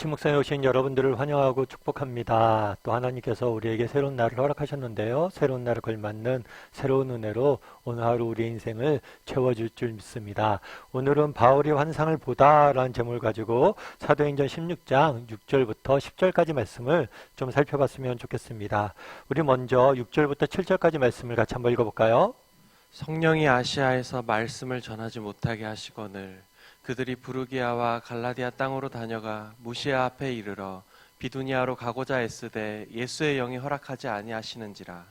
아침 묵상에 오신 여러분들을 환영하고 축복합니다. 또 하나님께서 우리에게 새로운 날을 허락하셨는데요. 새로운 날을 걸맞는 새로운 은혜로 오늘 하루 우리 인생을 채워줄 줄 믿습니다. 오늘은 바울이 환상을 보다라는 제목을 가지고 사도행전 16장 6절부터 10절까지 말씀을 좀 살펴봤으면 좋겠습니다. 우리 먼저 6절부터 7절까지 말씀을 같이 한번 읽어볼까요? 성령이 아시아에서 말씀을 전하지 못하게 하시거늘 그들이 부르기아와 갈라디아 땅으로 다녀가 무시아 앞에 이르러 비두니아로 가고자 애쓰되 예수의 영이 허락하지 아니하시는지라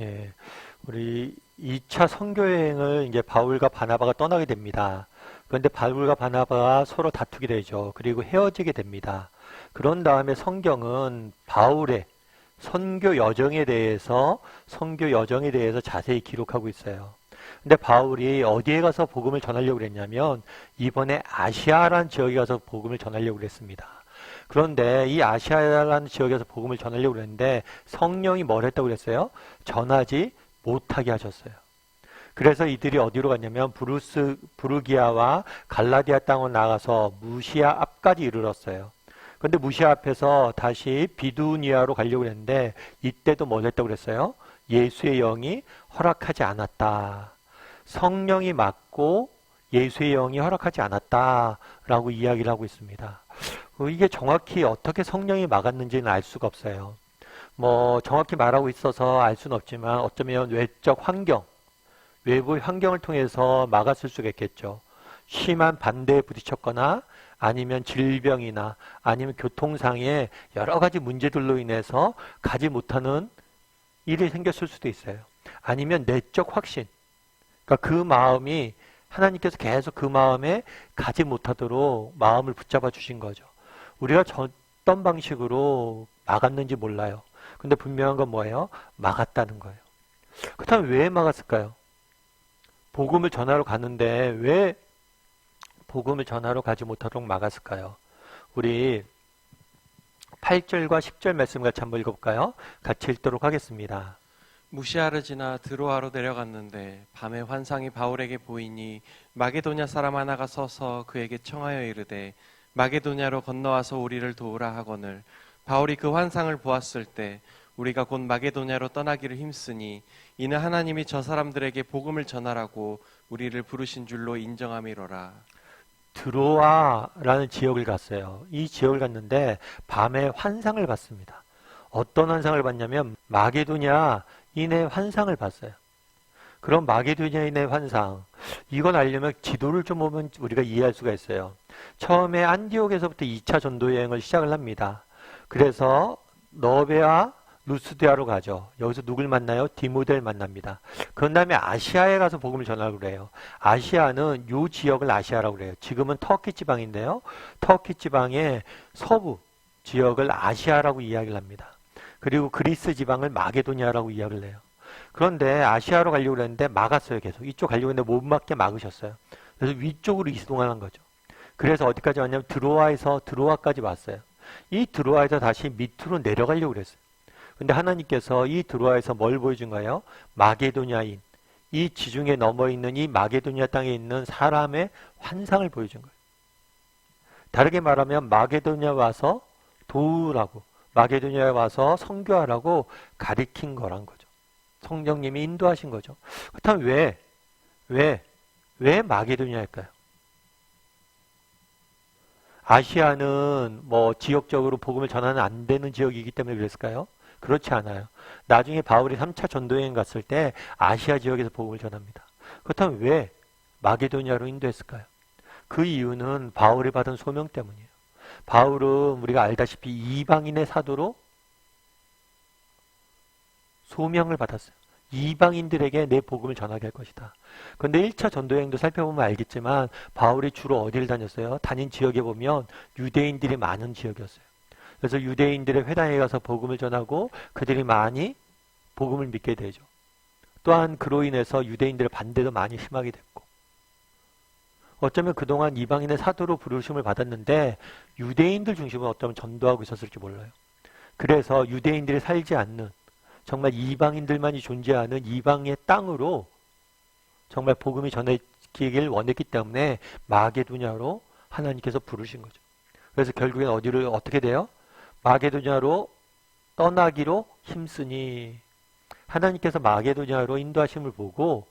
예, 우리 2차 선교여행을 이제 바울과 바나바가 떠나게 됩니다. 그런데 바울과 바나바가 서로 다투게 되죠. 그리고 헤어지게 됩니다. 그런 다음에 성경은 바울의 선교 여정에 대해서 선교 여정에 대해서 자세히 기록하고 있어요. 근데 바울이 어디에 가서 복음을 전하려고 그랬냐면 이번에 아시아라는 지역에 가서 복음을 전하려고 그랬습니다. 그런데 이 아시아라는 지역에서 복음을 전하려고 그랬는데 성령이 뭘 했다고 그랬어요? 전하지 못하게 하셨어요. 그래서 이들이 어디로 갔냐면 부르스 부르기아와 갈라디아 땅으로 나가서 무시아 앞까지 이르렀어요. 근데 무시아 앞에서 다시 비두니아로 가려고 했는데 이때도 뭘 했다고 그랬어요? 예수의 영이 허락하지 않았다. 성령이 맞고 예수의 영이 허락하지 않았다라고 이야기를 하고 있습니다. 어, 이게 정확히 어떻게 성령이 막았는지는 알 수가 없어요. 뭐 정확히 말하고 있어서 알 수는 없지만 어쩌면 외적 환경, 외부의 환경을 통해서 막았을 수가 있겠죠. 심한 반대에 부딪혔거나 아니면 질병이나 아니면 교통상의 여러 가지 문제들로 인해서 가지 못하는 일이 생겼을 수도 있어요. 아니면 내적 확신. 그러니까 그 마음이 하나님께서 계속 그 마음에 가지 못하도록 마음을 붙잡아 주신 거죠. 우리가 어떤 방식으로 막았는지 몰라요. 근데 분명한 건 뭐예요? 막았다는 거예요. 그렇다면 왜 막았을까요? 복음을 전하러 가는데 왜 복음을 전하러 가지 못하도록 막았을까요? 우리 8절과 10절 말씀 같이 한번 읽어볼까요? 같이 읽도록 하겠습니다. 무시아를 지나 드로아로 내려갔는데 밤에 환상이 바울에게 보이니 마게도냐 사람 하나가 서서 그에게 청하여 이르되 마게도냐로 건너와서 우리를 도우라 하거늘 바울이 그 환상을 보았을 때 우리가 곧 마게도냐로 떠나기를 힘쓰니 이는 하나님이 저 사람들에게 복음을 전하라고 우리를 부르신 줄로 인정함이로라. 드로아라는 지역을 갔어요. 이 지역을 갔는데 밤에 환상을 봤습니다. 어떤 환상을 봤냐면 마게도냐 인의 환상을 봤어요. 그럼 마게도냐인의 환상 이건 알려면 지도를 좀 보면 우리가 이해할 수가 있어요. 처음에 안디옥에서부터 2차 전도 여행을 시작을 합니다. 그래서 너베와 루스디아로 가죠. 여기서 누굴 만나요? 디모델 만납니다. 그런 다음에 아시아에 가서 복음을 전하려고 그래요. 아시아는 요 지역을 아시아라고 그래요. 지금은 터키 지방인데요. 터키 지방의 서부 지역을 아시아라고 이야기를 합니다. 그리고 그리스 지방을 마게도니아라고 이야기를 해요. 그런데 아시아로 가려고 했는데 막았어요. 계속. 이쪽 가려고 했는데 못 막게 막으셨어요. 그래서 위쪽으로 이동하는 거죠. 그래서 어디까지 왔냐면 드로아에서 드로아까지 왔어요. 이 드로아에서 다시 밑으로 내려가려고 그랬어요. 근데 하나님께서 이 드로아에서 뭘 보여준 거예요? 마게도냐인 이 지중해 넘어 있는 이 마게도냐 땅에 있는 사람의 환상을 보여준 거예요. 다르게 말하면 마게도냐 와서 도우라고 마게도냐에 와서 성교하라고 가리킨 거란 거죠. 성령님이 인도하신 거죠. 그렇다면 왜, 왜, 왜 마게도냐일까요? 아시아는 뭐 지역적으로 복음을 전하는 안 되는 지역이기 때문에 그랬을까요? 그렇지 않아요. 나중에 바울이 3차 전도여행 갔을 때 아시아 지역에서 복음을 전합니다. 그렇다면 왜 마게도니아로 인도했을까요? 그 이유는 바울이 받은 소명 때문이에요. 바울은 우리가 알다시피 이방인의 사도로 소명을 받았어요. 이방인들에게 내 복음을 전하게 할 것이다. 그런데 1차 전도 여행도 살펴보면 알겠지만 바울이 주로 어디를 다녔어요? 다닌 지역에 보면 유대인들이 많은 지역이었어요. 그래서 유대인들의 회당에 가서 복음을 전하고 그들이 많이 복음을 믿게 되죠. 또한 그로 인해서 유대인들의 반대도 많이 심하게 됐고 어쩌면 그동안 이방인의 사도로 부르심을 받았는데 유대인들 중심으로 어쩌면 전도하고 있었을지 몰라요. 그래서 유대인들이 살지 않는 정말 이방인들만이 존재하는 이방의 땅으로 정말 복음이 전해지길 원했기 때문에 마게도냐로 하나님께서 부르신 거죠. 그래서 결국엔 어디를 어떻게 돼요? 마게도냐로 떠나기로 힘쓰니 하나님께서 마게도냐로 인도하심을 보고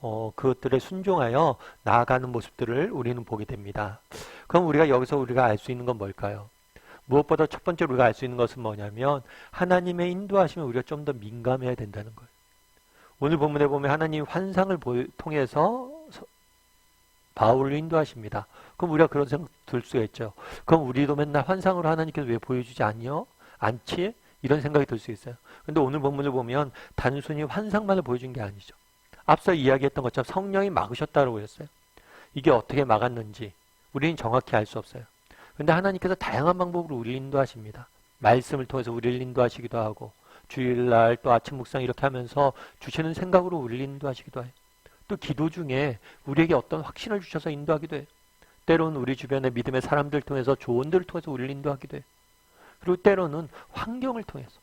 어, 그것들에 순종하여 나아가는 모습들을 우리는 보게 됩니다. 그럼 우리가 여기서 우리가 알 수 있는 건 뭘까요? 무엇보다 첫 번째로 우리가 알 수 있는 것은 뭐냐면 하나님의 인도하심에 우리가 좀 더 민감해야 된다는 거예요. 오늘 본문에 보면 하나님 환상을 보- 통해서 서- 바울을 인도하십니다. 그럼 우리가 그런 생각 들 수가 있죠. 그럼 우리도 맨날 환상으로 하나님께서 왜 보여주지 않요? 않지? 이런 생각이 들 수 있어요. 근데 오늘 본문을 보면 단순히 환상만을 보여준 게 아니죠. 앞서 이야기했던 것처럼 성령이 막으셨다고 했어요. 이게 어떻게 막았는지 우리는 정확히 알 수 없어요. 근데 하나님께서 다양한 방법으로 우리를 인도하십니다. 말씀을 통해서 우리를 인도하시기도 하고 주일날 또 아침 묵상 이렇게 하면서 주시는 생각으로 우리를 인도하시기도 해요. 또 기도 중에 우리에게 어떤 확신을 주셔서 인도하기도 해요. 때로는 우리 주변의 믿음의 사람들 통해서 조언들을 통해서 우리를 인도하기도 해요. 그리고 때로는 환경을 통해서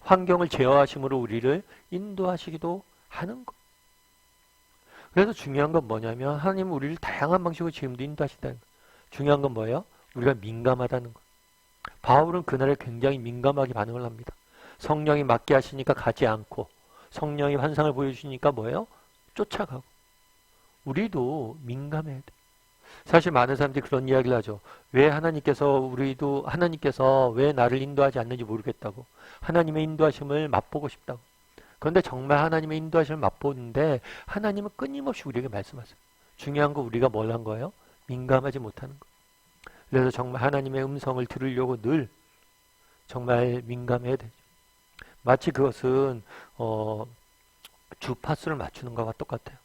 환경을 제어하심으로 우리를 인도하시기도 하는 것. 그래서 중요한 건 뭐냐면 하나님은 우리를 다양한 방식으로 지금도 인도하신다는 거. 중요한 건 뭐예요? 우리가 민감하다는 거. 바울은 그날에 굉장히 민감하게 반응을 합니다. 성령이 맡게 하시니까 가지 않고 성령이 환상을 보여주시니까 뭐예요? 쫓아가고. 우리도 민감해야 돼. 사실 많은 사람들이 그런 이야기를 하죠. 왜 하나님께서 우리도 하나님께서 왜 나를 인도하지 않는지 모르겠다고. 하나님의 인도하심을 맛보고 싶다고. 그런데 정말 하나님의 인도하심을 맛보는데 하나님은 끊임없이 우리에게 말씀하세요. 중요한 거 우리가 뭘 한 거예요? 민감하지 못하는 거. 그래서 정말 하나님의 음성을 들으려고 늘 정말 민감해야 되죠. 마치 그것은 어, 주파수를 맞추는 것과 똑같아요.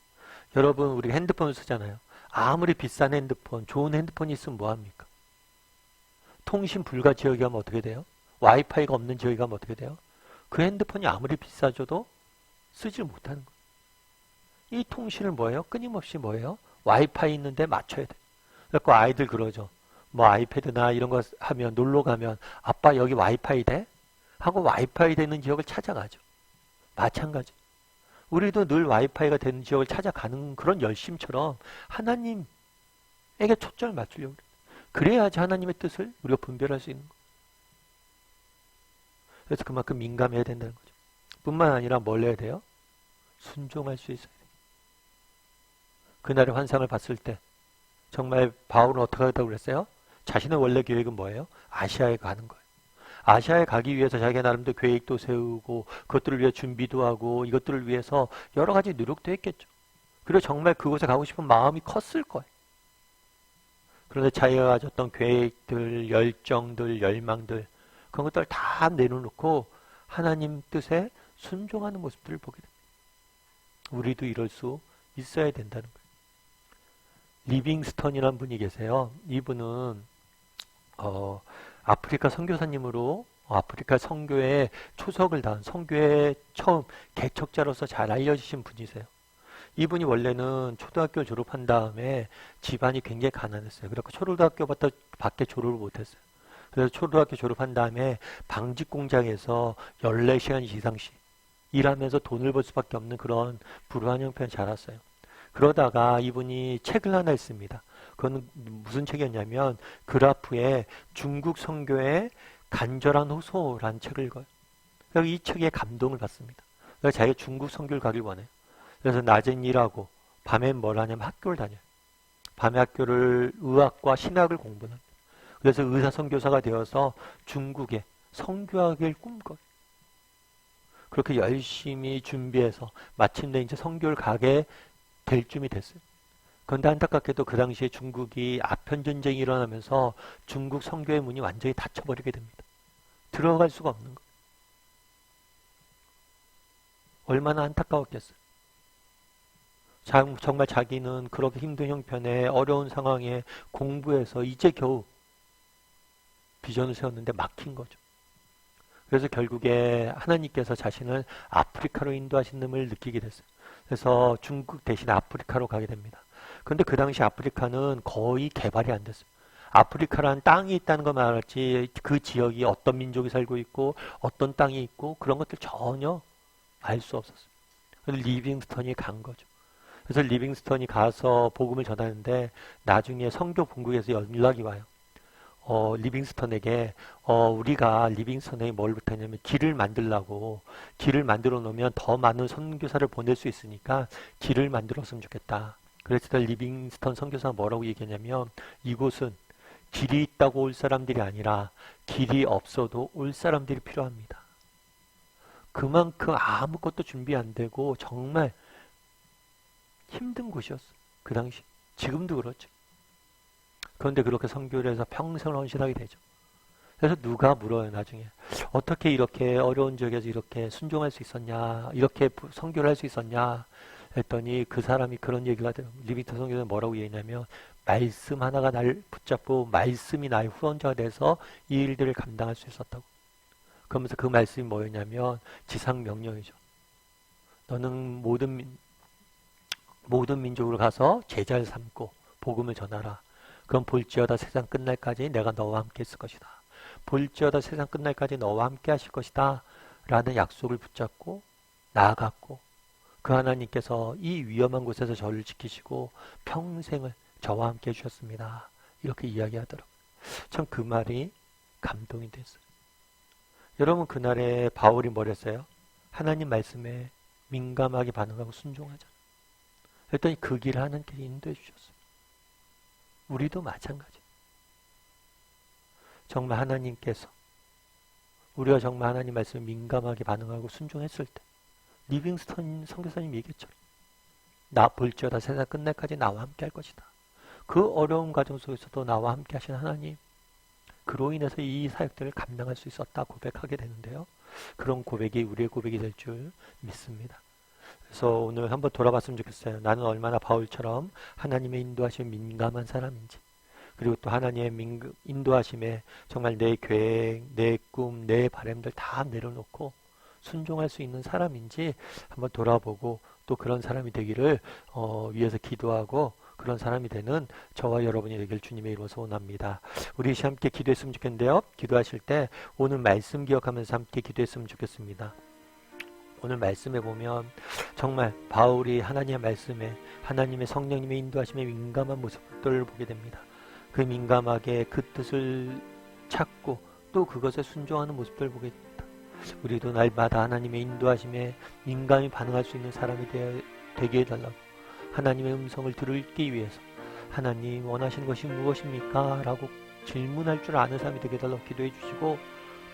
여러분 우리 핸드폰을 쓰잖아요. 아무리 비싼 핸드폰, 좋은 핸드폰이 있으면 뭐합니까? 통신 불가 지역이 가면 어떻게 돼요? 와이파이가 없는 지역이 가면 어떻게 돼요? 그 핸드폰이 아무리 비싸져도 쓰지 못하는 거예요. 이 통신을 뭐예요? 끊임없이 뭐예요? 와이파이 있는데 맞춰야 돼. 그래서 아이들 그러죠. 뭐 아이패드나 이런 거 하면 놀러 가면 아빠 여기 와이파이 돼? 하고 와이파이 되는 지역을 찾아가죠. 마찬가지. 우리도 늘 와이파이가 되는 지역을 찾아가는 그런 열심처럼 하나님에게 초점을 맞추려고 그래요. 그래야지 하나님의 뜻을 우리가 분별할 수 있는 거예요. 그래서 그만큼 민감해야 된다는 거죠. 뿐만 아니라 뭘 해야 돼요? 순종할 수 있어야 돼요. 그날의 환상을 봤을 때 정말 바울은 어떻게 하다고 그랬어요? 자신의 원래 계획은 뭐예요? 아시아에 가는 거예요. 아시아에 가기 위해서 자기가 나름대로 계획도 세우고 그것들을 위해 준비도 하고 이것들을 위해서 여러 가지 노력도 했겠죠. 그리고 정말 그곳에 가고 싶은 마음이 컸을 거예요. 그런데 자기가 가졌던 계획들, 열정들, 열망들 그런 것들 다 내려놓고 하나님 뜻에 순종하는 모습들을 보게 됩니다. 우리도 이럴 수 있어야 된다는 거예요. 리빙스턴이라는 분이 계세요. 이분은 어, 아프리카 선교사님으로 아프리카 선교에 초석을 다한 선교의 처음 개척자로서 잘 알려지신 분이세요. 이분이 원래는 초등학교를 졸업한 다음에 집안이 굉장히 가난했어요. 그래서 초등학교부터 밖에 졸업을 못했어요. 그래서 초등학교 졸업한 다음에 방직 공장에서 14시간 이상씩 일하면서 돈을 벌 수밖에 없는 그런 불우한 형편에 자랐어요. 그러다가 이분이 책을 하나 읽습니다. 그건 무슨 책이었냐면 그라프에 중국 선교의 간절한 호소라는 책을 읽어요. 그래서 이 책에 감동을 받습니다. 그래서 자기가 중국 선교를 가길 원해요. 그래서 낮엔 일하고 밤엔 뭘 하냐면 학교를 다녀요. 밤에 학교를 의학과 신학을 공부합니다. 그래서 의사 선교사가 되어서 중국에 선교하길 꿈꿔요. 그렇게 열심히 준비해서 마침내 이제 선교를 가게 될 쯤이 됐어요. 그런데 안타깝게도 그 당시에 중국이 아편 전쟁이 일어나면서 중국 선교의 문이 완전히 닫혀버리게 됩니다. 들어갈 수가 없는 거예요. 얼마나 안타까웠겠어요. 자, 정말 자기는 그렇게 힘든 형편에 어려운 상황에 공부해서 이제 겨우 비전을 세웠는데 막힌 거죠. 그래서 결국에 하나님께서 자신을 아프리카로 인도하신 을 느끼게 됐어요. 그래서 중국 대신 아프리카로 가게 됩니다. 그런데 그 당시 아프리카는 거의 개발이 안 됐어요. 아프리카라는 땅이 있다는 것만 알았지 그 지역이 어떤 민족이 살고 있고 어떤 땅이 있고 그런 것들 전혀 알 수 없었어요. 그래서 리빙스턴이 간 거죠. 그래서 리빙스턴이 가서 복음을 전하는데 나중에 성교 본국에서 연락이 와요. 어, 리빙스턴에게 어, 우리가 리빙스턴에게 뭘 부탁했냐면 길을 만들라고 길을 만들어 놓으면 더 많은 선교사를 보낼 수 있으니까 길을 만들었으면 좋겠다. 그랬을 때 리빙스턴 선교사가 뭐라고 얘기했냐면 이곳은 길이 있다고 올 사람들이 아니라 길이 없어도 올 사람들이 필요합니다. 그만큼 아무것도 준비 안 되고 정말 힘든 곳이었어. 그 당시. 지금도 그렇죠. 그런데 그렇게 선교를 해서 평생을 헌신하게 되죠. 그래서 누가 물어요, 나중에. 어떻게 이렇게 어려운 지역에서 이렇게 순종할 수 있었냐, 이렇게 부- 선교를 할 수 있었냐, 했더니 그 사람이 그런 얘기가 하더라고요. 리비터 선교는 뭐라고 얘기했냐면, 말씀 하나가 날 붙잡고, 말씀이 나의 후원자가 돼서 이 일들을 감당할 수 있었다고. 그러면서 그 말씀이 뭐였냐면, 지상 명령이죠. 너는 모든, 민- 모든 민족으로 가서 제자를 삼고, 복음을 전하라. 그럼 볼지어다 세상 끝날까지 내가 너와 함께 있을 것이다. 볼지어다 세상 끝날까지 너와 함께 하실 것이다. 라는 약속을 붙잡고 나아갔고 그 하나님께서 이 위험한 곳에서 저를 지키시고 평생을 저와 함께 해주셨습니다. 이렇게 이야기하더라고요. 참 그 말이 감동이 됐어요. 여러분 그날에 바울이 뭐랬어요? 하나님 말씀에 민감하게 반응하고 순종하자. 그랬더니 그 길을 하나님께서 인도해 주셨어요. 우리도 마찬가지. 정말 하나님께서 우리가 정말 하나님 말씀에 민감하게 반응하고 순종했을 때 리빙스턴 선교사님 얘기했죠. 나 볼지어다 세상 끝날까지 나와 함께 할 것이다. 그 어려운 과정 속에서도 나와 함께 하신 하나님 그로 인해서 이 사역들을 감당할 수 있었다 고백하게 되는데요. 그런 고백이 우리의 고백이 될 줄 믿습니다. 그래서 오늘 한번 돌아봤으면 좋겠어요. 나는 얼마나 바울처럼 하나님의 인도하심에 민감한 사람인지, 그리고 또 하나님의 민, 인도하심에 정말 내 계획, 내 꿈, 내 바람들 다 내려놓고 순종할 수 있는 사람인지 한번 돌아보고 또 그런 사람이 되기를 어, 위해서 기도하고 그런 사람이 되는 저와 여러분이 되길 주님의 이름으로 소원합니다. 우리 시 함께 기도했으면 좋겠는데요. 기도하실 때 오늘 말씀 기억하면서 함께 기도했으면 좋겠습니다. 오늘 말씀에 보면 정말 바울이 하나님의 말씀에 하나님의 성령님의 인도하심에 민감한 모습들을 보게 됩니다. 그 민감하게 그 뜻을 찾고 또 그것에 순종하는 모습들을 보게 됩니다. 우리도 날마다 하나님의 인도하심에 민감히 반응할 수 있는 사람이 되어, 되게 해달라고 하나님의 음성을 들을기 위해서 하나님 원하시는 것이 무엇입니까? 라고 질문할 줄 아는 사람이 되게 해달라고 기도해 주시고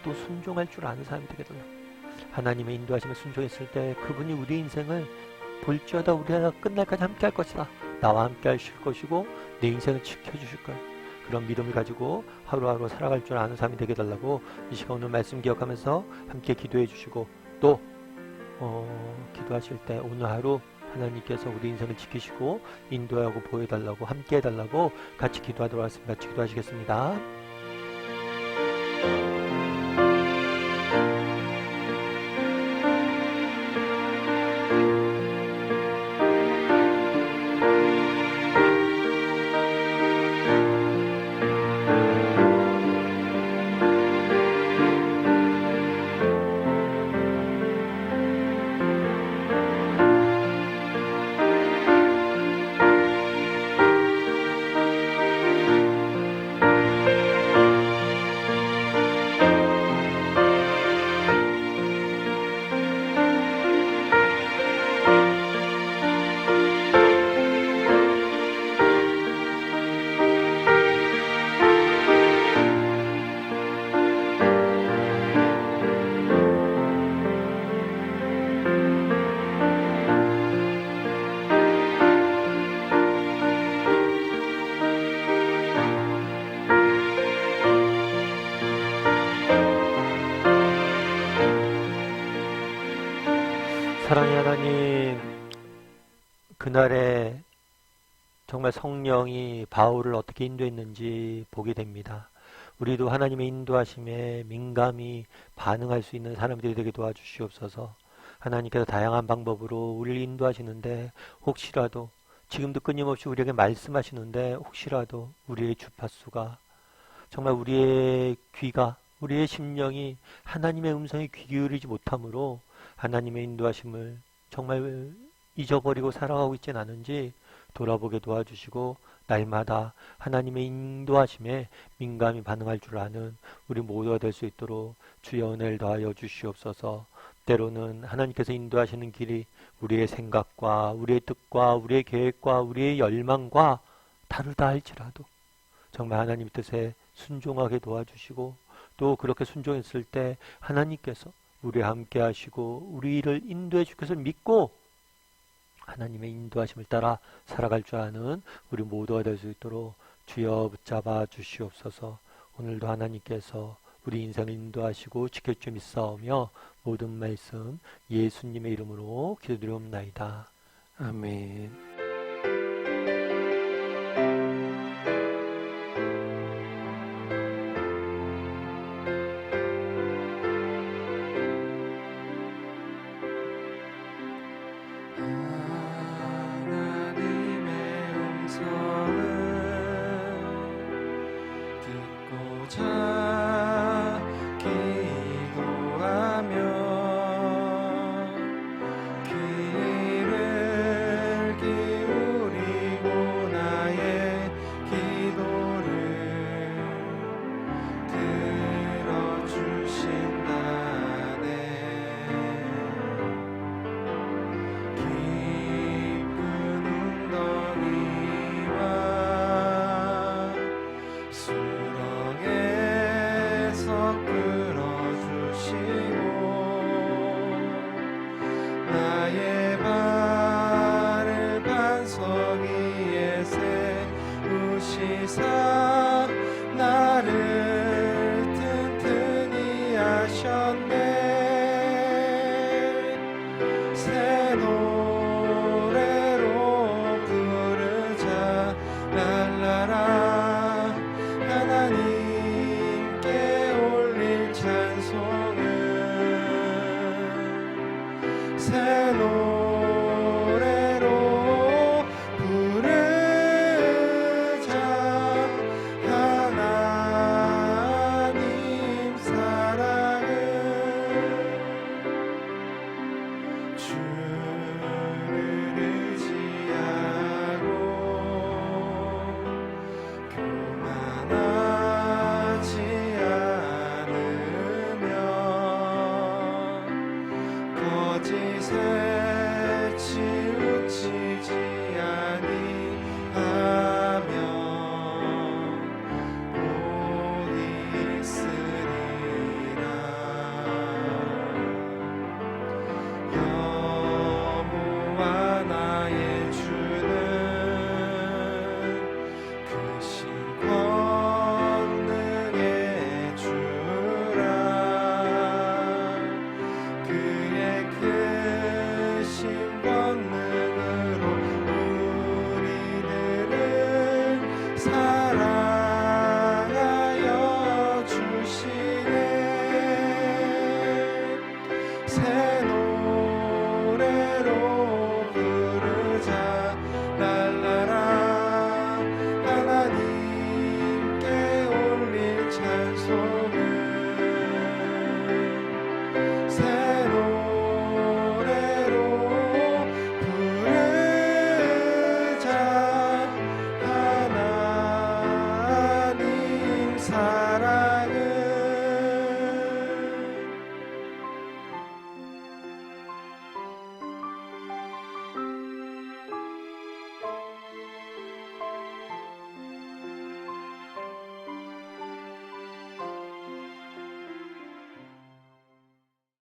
또 순종할 줄 아는 사람이 되게 해달라고 하나님의 인도하심에 순종했을 때 그분이 우리 인생을 볼지어다 우리가 끝날까지 함께 할 것이다. 나와 함께 하실 것이고 내 인생을 지켜주실 거야. 그런 믿음을 가지고 하루하루 살아갈 줄 아는 사람이 되게 달라고 이 시간 오늘 말씀 기억하면서 함께 기도해 주시고 또 어, 기도하실 때 오늘 하루 하나님께서 우리 인생을 지키시고 인도하고 보여달라고 함께 해달라고 같이 기도하도록 하겠습니다. 같이 기도하시겠습니다. 그날에 정말 성령이 바울을 어떻게 인도했는지 보게 됩니다. 우리도 하나님의 인도하심에 민감히 반응할 수 있는 사람들이 되게 도와주시옵소서. 하나님께서 다양한 방법으로 우리를 인도하시는데 혹시라도 지금도 끊임없이 우리에게 말씀하시는데 혹시라도 우리의 주파수가 정말 우리의 귀가 우리의 심령이 하나님의 음성에 귀 기울이지 못함으로 하나님의 인도하심을 정말 잊어버리고 살아가고 있진 않은지 돌아보게 도와주시고 날마다 하나님의 인도하심에 민감히 반응할 줄 아는 우리 모두가 될 수 있도록 주여 은혜를 더하여 주시옵소서. 때로는 하나님께서 인도하시는 길이 우리의 생각과 우리의 뜻과 우리의 계획과 우리의 열망과 다르다 할지라도 정말 하나님 뜻에 순종하게 도와주시고 또 그렇게 순종했을 때 하나님께서 우리와 함께 하시고 우리 를 인도해 줄 것을 믿고 하나님의 인도하심을 따라 살아갈 줄 아는 우리 모두가 될 수 있도록 주여 붙잡아 주시옵소서 오늘도 하나님께서 우리 인생을 인도하시고 줄 믿사오며 모든 말씀 예수님의 이름으로 기도드리옵나이다. 아멘. 보자 yeah.